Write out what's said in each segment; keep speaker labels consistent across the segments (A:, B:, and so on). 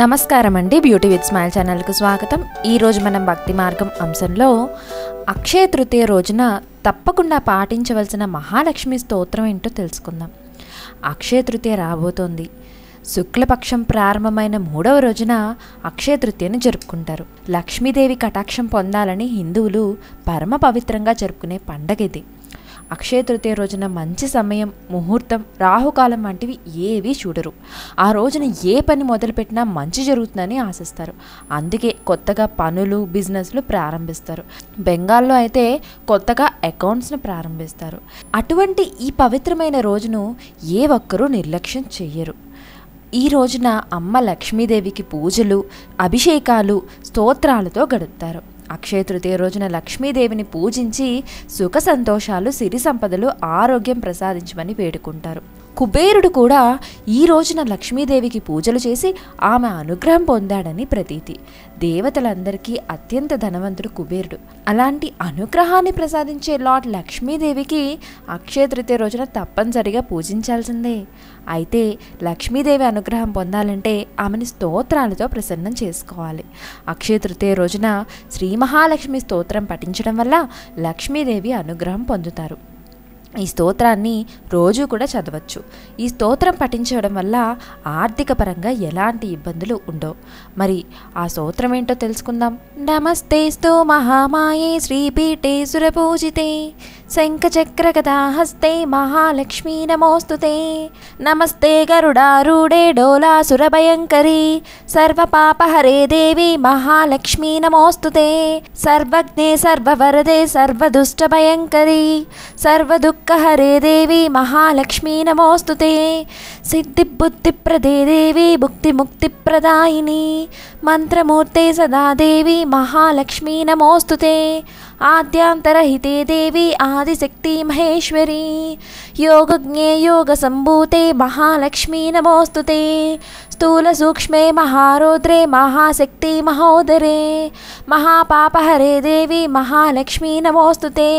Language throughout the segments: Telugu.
A: నమస్కారం అండి బ్యూటీ విత్ స్మైల్ ఛానల్కు స్వాగతం. ఈరోజు మనం భక్తి మార్గం అంశంలో అక్షయ తృతీయ రోజున తప్పకుండా పాటించవలసిన మహాలక్ష్మి స్తోత్రం ఏంటో తెలుసుకుందాం. అక్షయ తృతీయ రాబోతోంది. శుక్లపక్షం ప్రారంభమైన మూడవ రోజున అక్షయ తృతీయను జరుపుకుంటారు. లక్ష్మీదేవి కటాక్షం పొందాలని హిందువులు పరమ పవిత్రంగా జరుపుకునే పండగ ఇది. అక్షయ తృతీయ రోజున మంచి సమయం ముహూర్తం రాహుకాలం వంటివి ఏవీ చూడరు. ఆ రోజున ఏ పని మొదలుపెట్టినా మంచి జరుగుతుందని ఆశిస్తారు. అందుకే కొత్తగా పనులు బిజినెస్లు ప్రారంభిస్తారు. బెంగాల్లో అయితే కొత్తగా అకౌంట్స్ను ప్రారంభిస్తారు. అటువంటి ఈ పవిత్రమైన రోజును ఏ ఒక్కరూ నిర్లక్ష్యం చెయ్యరు. ఈ రోజున అమ్మ లక్ష్మీదేవికి పూజలు అభిషేకాలు స్తోత్రాలతో గడుపుతారు. అక్షయ తృతీయ రోజున లక్ష్మీదేవిని పూజించి సుఖ సంతోషాలు సిరి సంపదలు ఆరోగ్యం ప్రసాదించమని వేడుకుంటారు. కుబేరుడు కూడా ఈ రోజున లక్ష్మీదేవికి పూజలు చేసి ఆమె అనుగ్రహం పొందాడని ప్రతీతి. దేవతలందరికీ అత్యంత ధనవంతుడు కుబేరుడు. అలాంటి అనుగ్రహాన్ని ప్రసాదించే లార్డ్ లక్ష్మీదేవికి అక్షయ తృతీయ రోజున తప్పనిసరిగా పూజించాల్సిందే. అయితే లక్ష్మీదేవి అనుగ్రహం పొందాలంటే ఆమెని స్తోత్రాలతో ప్రసన్నం చేసుకోవాలి. అక్షయ తృతీయ రోజున శ్రీ మహాలక్ష్మి స్తోత్రం పఠించడం వల్ల లక్ష్మీదేవి అనుగ్రహం పొందుతారు. ఈ స్తోత్రాన్ని రోజు కూడా చదవచ్చు. ఈ స్తోత్రం పఠించడం వల్ల ఆర్థిక పరంగా ఎలాంటి ఇబ్బందులు ఉండవు. మరి ఆ స్తోత్రం ఏంటో తెలుసుకుందాం. నమస్తే స్తో మహామాయే శ్రీపీఠే సురపూజితే శంఖచక్ర హస్తే మహాలక్ష్మీ నమోస్తుతే. నమస్తే గరుడారూఢే డోలాసురభయంకరీ సర్వపాపహరే దేవి మహాలక్ష్మీ నమోస్తుతే. సర్వజ్ఞే సర్వవరదే సర్వదుష్టభయంకరీ సర్వదు क देवी महालक्ष्मी नमोऽस्तु ते। सिद्धिबुद्धिप्रदे देवी भुक्तिमुक्तिप्रदायिनी। मन्त्रमूर्ते सदा देवी महालक्ष्मी नमोऽस्तु ते। आद्यान्तरहिते देवि आदिशक्तिमहेश्वरी योगज्ञे योगसम्भूते महालक्ष्मी नमोऽस्तु ते। स्थूलसूक्ष्मे महारोद्रे महाशक्तिमहोदरे महापापहरे देवी महालक्ष्मी नमोऽस्तु ते।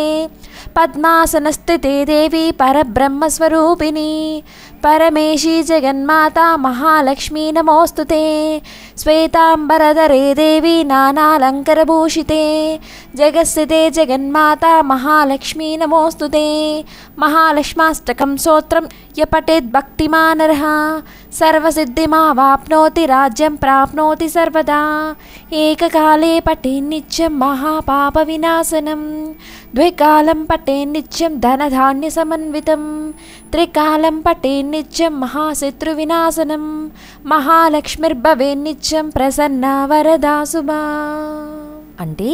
A: पद्मासनस्तिते देवी परब्रह्मस्वरूपिणी। परमेशी जगन्माता महालक्ष्मी नमोऽस्तु ते। श्वेताम्बरधरे देवी नानालङ्करभूषिते। जगत्सिते जगन्माता महालक्ष्मी नमोऽस्तु ते। महालक्ष्माष्टकं स्तोत्रं यपटेद्भक्तिमानरः सर्वसिद्धिमावाप्नोति राज्यं प्राप्नोति सर्वदा। एककाले पठेन्नित्यं महापापविनाशनम् ద్వికాలం పటే నిత్యం ధనధాన్య సమన్వితం త్రికాలం పటే నిత్యం మహాశత్రు వినాశనం మహాలక్ష్మిర్భవే నిత్యం ప్రసన్న వరదా అంటే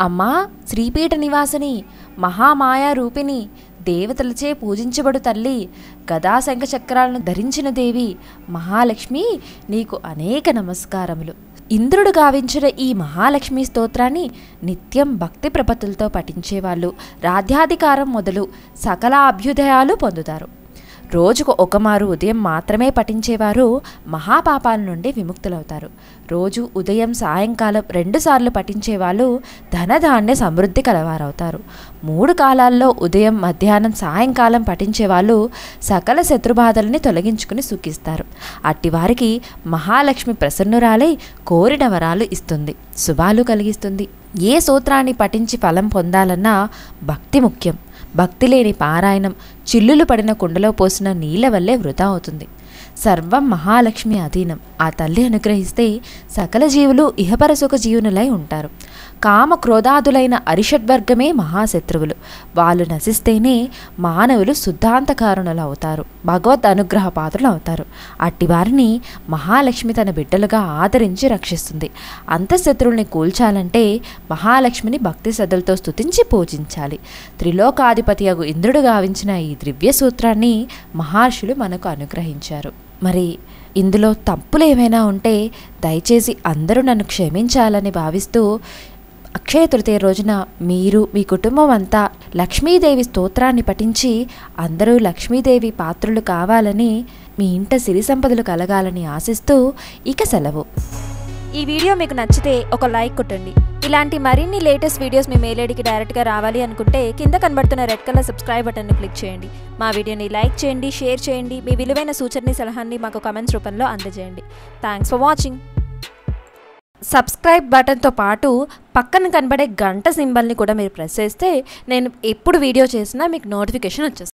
A: అమ్మా శ్రీపీఠ నివాసిని మహామాయా రూపిణి దేవతలచే పూజించబడు తల్లి గదాశంఖ చక్రాలను ధరించిన దేవి మహాలక్ష్మి నీకు అనేక నమస్కారములు. ఇంద్రుడు గావించిన ఈ మహాలక్ష్మి స్తోత్రాన్ని నిత్యం భక్తి ప్రపత్తులతో పఠించేవాళ్ళు. రాధ్యాధికారం మొదలు సకల అభ్యుదయాలు పొందుతారు. రోజుకు ఒకమారు ఉదయం మాత్రమే పఠించేవారు మహాపాపాల నుండి విముక్తులవుతారు. రోజు ఉదయం సాయంకాలం రెండుసార్లు పఠించేవాళ్ళు ధనధాన్య సమృద్ధి కలవారవుతారు. మూడు కాలాల్లో ఉదయం మధ్యాహ్నం సాయంకాలం పఠించేవాళ్ళు సకల శత్రుబాధల్ని తొలగించుకుని సుఖిస్తారు. అట్టివారికి మహాలక్ష్మి ప్రసన్నురాలై కోరిన వరాలు ఇస్తుంది. శుభాలు కలిగిస్తుంది. ఏ సూత్రాన్ని పఠించి ఫలం పొందాలన్నా భక్తి ముఖ్యం. భక్తి లేని పారాయణం చిల్లులు పడిన కుండలో పోసిన నీళ్ళ వల్లే వృధా అవుతుంది. సర్వం మహాలక్ష్మి అధీనం. ఆ తల్లి అనుగ్రహిస్తే సకల జీవులు ఇహపర సుఖ జీవునులై ఉంటారు. కామ క్రోధాదులైన అరిషడ్వర్గమే మహాశత్రువులు. వాళ్ళు నశిస్తేనే మానవులు శుద్ధాంతకారుణులు అవుతారు భగవద్ అనుగ్రహ పాత్రలు అవుతారు అట్టి వారిని మహాలక్ష్మి తన బిడ్డలుగా ఆదరించి రక్షిస్తుంది. అంతఃశత్రువుల్ని కూల్చాలంటే మహాలక్ష్మిని భక్తి శ్రద్ధలతో స్తుతించి పూజించాలి. త్రిలోకాధిపతి అగు ఇంద్రుడు గావించిన ఈ దివ్య సూత్రాన్ని మహర్షులు మనకు అనుగ్రహించారు. మరి ఇందులో తప్పులు ఏమైనా ఉంటే దయచేసి అందరూ నన్ను క్షమించాలని భావిస్తూ అక్షయ తృతీయ రోజున మీరు మీ కుటుంబం అంతా లక్ష్మీదేవి స్తోత్రాన్ని పఠించి అందరూ లక్ష్మీదేవి పాత్రులు కావాలని మీ ఇంట సిరి సంపదలు కలగాలని ఆశిస్తూ ఇక సెలవు.
B: ఈ వీడియో మీకు నచ్చితే ఒక లైక్ కొట్టండి.
A: ఇలాంటి మరిన్ని లేటెస్ట్ వీడియోస్ మీ మేలేడికి డైరెక్ట్గా రావాలి అనుకుంటే కింద కనబడుతున్న రెడ్ కలర్ సబ్స్క్రైబ్ బటన్ను క్లిక్ చేయండి. మా వీడియోని లైక్ చేయండి షేర్ చేయండి మీ విలువైన సూచనని సలహాన్ని మాకు కమెంట్స్ రూపంలో అందజేయండి. థ్యాంక్స్ ఫర్ వాచింగ్ సబ్స్క్రైబ్ బటన్తో పాటు పక్కన కనబడే గంట సింబల్ని కూడా మీరు ప్రెస్ చేస్తే నేను ఎప్పుడు వీడియో చేసినా మీకు నోటిఫికేషన్ వచ్చేస్తుంది.